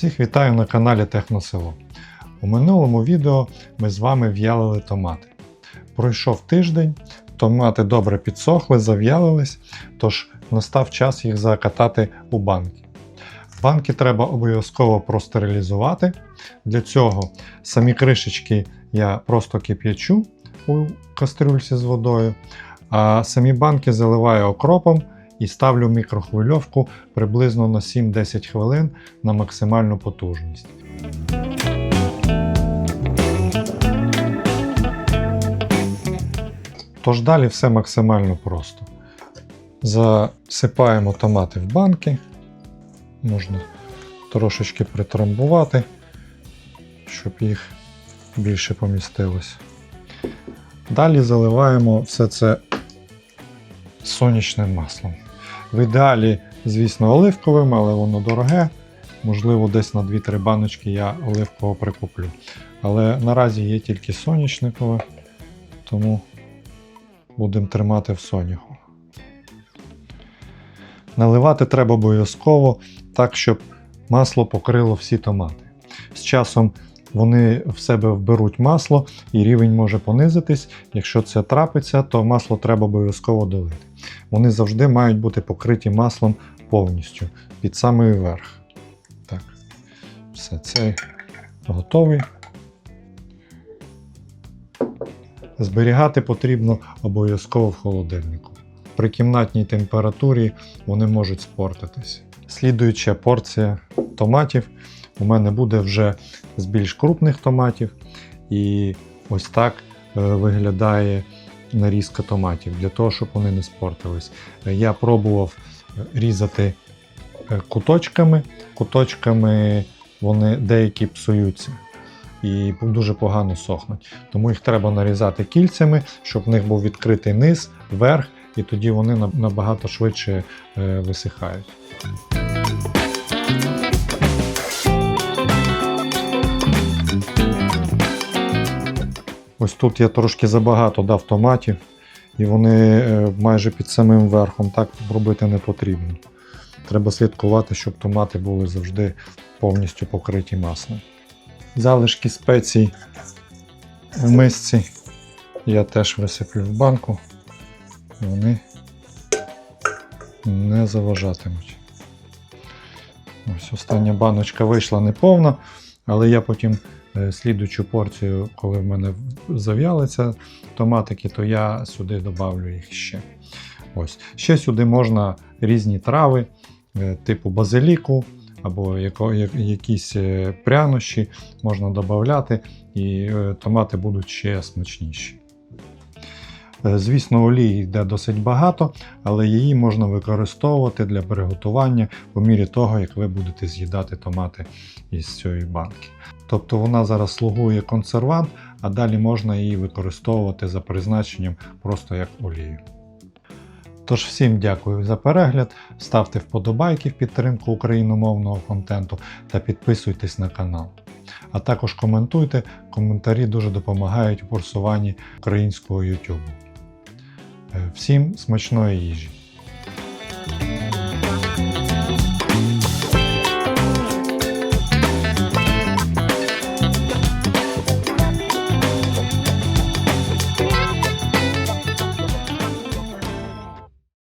Всіх вітаю на каналі Техносело. У минулому відео ми з вами в'ялили томати. Пройшов тиждень, томати добре підсохли, зав'ялились, тож настав час їх закатати у банки. Банки треба обов'язково простерилізувати. Для цього самі кришечки я просто кип'ячу у кастрюльці з водою, а самі банки заливаю окропом і ставлю мікрохвильовку приблизно на 7-10 хвилин на максимальну потужність. Тож далі все максимально просто. Засипаємо томати в банки. Можна трошечки притрамбувати, щоб їх більше помістилось. Далі заливаємо все це сонячним маслом. В ідеалі, звісно, оливковим, але воно дороге. Можливо, десь на 2-3 баночки я оливкового прикуплю. Але наразі є тільки соняшникове, тому будемо тримати в соняху. Наливати треба обов'язково так, щоб масло покрило всі томати. З часом вони в себе вберуть масло і рівень може понизитись. Якщо це трапиться, то масло треба обов'язково долити. Вони завжди мають бути покриті маслом повністю під самий верх. Так, все, цей готовий. Зберігати потрібно обов'язково в холодильнику. При кімнатній температурі вони можуть спортитись. Слідуюча порція томатів у мене буде вже з більш крупних томатів. І ось так е, виглядає нарізка томатів для того, щоб вони не спортились. Е, Я пробував е, різати куточками. Куточками вони деякі псуються і дуже погано сохнуть. Тому їх треба нарізати кільцями, щоб в них був відкритий низ, верх, і тоді вони набагато швидше висихають. Ось тут я трошки забагато дав томатів, і вони е, майже під самим верхом. Так робити не потрібно. Треба слідкувати, щоб томати були завжди повністю покриті маслом. Залишки спецій в мисці я теж висиплю в банку. Вони не заважатимуть. Ось остання баночка вийшла неповна, але я потім слідучу порцію, коли в мене зав'ялиться томатики, то я сюди додавлю їх ще. Ось. Ще сюди можна різні трави, е, типу базиліку або якісь е, прянощі можна додати, і е, томати будуть ще смачніші. Е, Звісно, олії йде досить багато, але її можна використовувати для приготування по мірі того, як ви будете з'їдати томати із цієї банки. Тобто вона зараз слугує консервант, а далі можна її використовувати за призначенням просто як олію. Тож всім дякую за перегляд, ставте вподобайки в підтримку україномовного контенту та підписуйтесь на канал. А також коментуйте, коментарі дуже допомагають у просуванні українського YouTube. Всім смачної їжі!